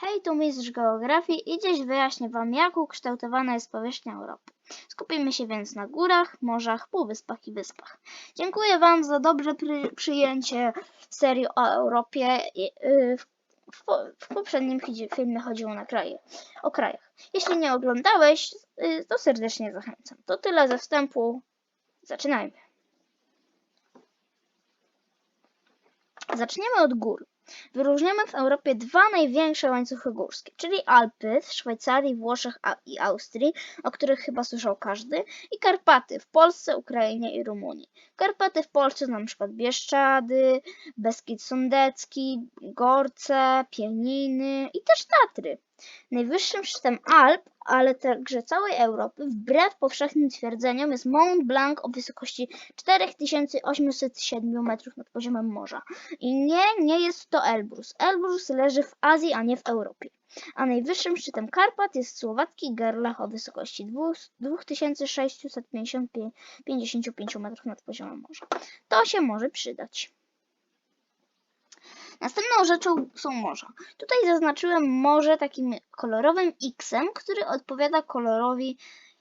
Hej, tu mistrz geografii i dziś wyjaśnię Wam, jak ukształtowana jest powierzchnia Europy. Skupimy się więc na górach, morzach, półwyspach i wyspach. Dziękuję Wam za dobrze przy, przyjęcie serii o Europie. Y, w, w, po- w poprzednim filmie chodziło na kraje, o krajach. Jeśli nie oglądałeś, y, to serdecznie zachęcam. To tyle ze wstępu. Zaczynajmy. Zaczniemy od gór. Wyróżniamy w Europie dwa największe łańcuchy górskie, czyli Alpy w Szwajcarii, Włoszech i Austrii, o których chyba słyszał każdy, i Karpaty w Polsce, Ukrainie i Rumunii. Karpaty w Polsce to przykład Bieszczady, Beskid Sądecki, Gorce, Pieniny i też Tatry. Najwyższym szczytem Alp, ale także całej Europy, wbrew powszechnym twierdzeniom, jest Mont Blanc o wysokości 4807 metrów nad poziomem morza. I nie, nie jest to Elbrus. Elbrus leży w Azji, a nie w Europie. A najwyższym szczytem Karpat jest słowacki Gerlach o wysokości 2655 metrów nad poziomem morza. To się może przydać. Następną rzeczą są morza. Tutaj zaznaczyłem morze takim kolorowym X-em, który odpowiada kolorowi,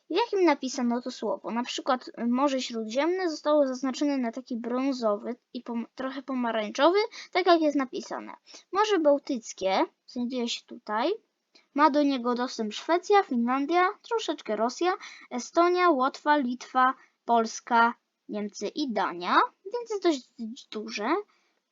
jakim napisano to słowo. Na przykład Morze Śródziemne zostało zaznaczone na taki brązowy i pom- trochę pomarańczowy, tak jak jest napisane. Morze Bałtyckie znajduje się tutaj. Ma do niego dostęp Szwecja, Finlandia, troszeczkę Rosja, Estonia, Łotwa, Litwa, Polska, Niemcy i Dania, więc jest dość duże.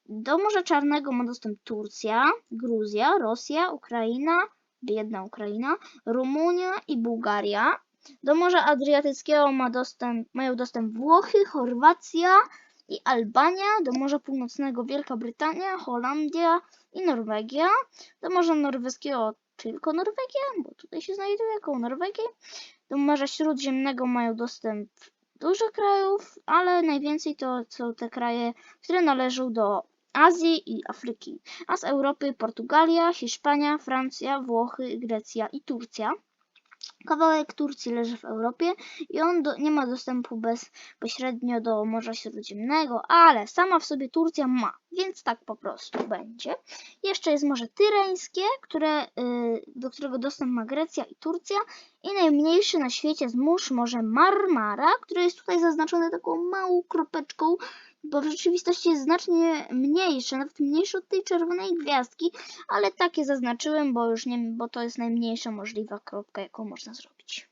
Do Morza Czarnego ma dostęp Turcja, Gruzja, Rosja, Ukraina, biedna Ukraina, Rumunia i Bułgaria. Do Morza Adriatyckiego ma dostęp, mają dostęp Włochy, Chorwacja i Albania. Do Morza Północnego Wielka Brytania, Holandia i Norwegia. Do Morza Norweskiego tylko Norwegia, bo tutaj się znajduje koło Norwegii. Do Morza Śródziemnego mają dostęp dużo krajów, ale najwięcej to są te kraje, które należą do Azji i Afryki, a z Europy Portugalia, Hiszpania, Francja, Włochy, Grecja i Turcja. Kawałek Turcji leży w Europie i on do, nie ma dostępu bezpośrednio do Morza Śródziemnego, ale sama w sobie Turcja ma, więc tak po prostu będzie. Jeszcze jest Morze Tyreńskie, które, y, do którego dostęp ma Grecja i Turcja i najmniejszy na świecie z mórz Morze Marmara, które jest tutaj zaznaczone taką małą kropeczką, bo w rzeczywistości jest znacznie mniejsze, nawet mniejsze od tej czerwonej gwiazdki, ale takie zaznaczyłem, bo już nie, bo to jest najmniejsza możliwa kropka, jaką można zrobić.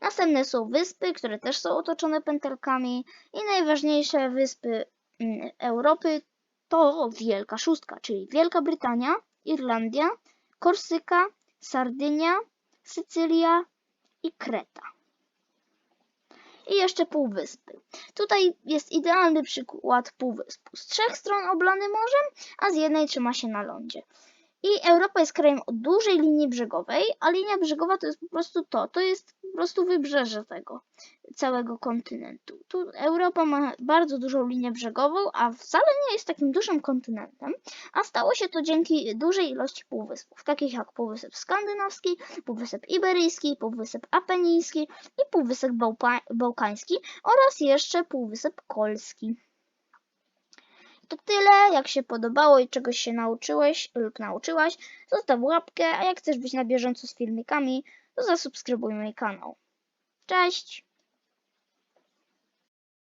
Następne są wyspy, które też są otoczone pętelkami i najważniejsze wyspy mm, Europy to Wielka Szóstka, czyli Wielka Brytania, Irlandia, Korsyka, Sardynia, Sycylia i Kreta. I jeszcze półwyspy. Tutaj jest idealny przykład półwyspu. Z trzech stron oblany morzem, a z jednej trzyma się na lądzie. I Europa jest krajem o dużej linii brzegowej, a linia brzegowa to jest po prostu to. To jest po prostu wybrzeże tego całego kontynentu. Tu Europa ma bardzo dużą linię brzegową, a wcale nie jest takim dużym kontynentem, a stało się to dzięki dużej ilości półwyspów, takich jak Półwysep Skandynawski, Półwysep Iberyjski, Półwysep Apeniński i Półwysep Bałpa- Bałkański oraz jeszcze Półwysep Kolski. To tyle. Jak się podobało i czegoś się nauczyłeś lub nauczyłaś, zostaw łapkę, a jak chcesz być na bieżąco z filmikami, to zasubskrybuj mój kanał. Cześć!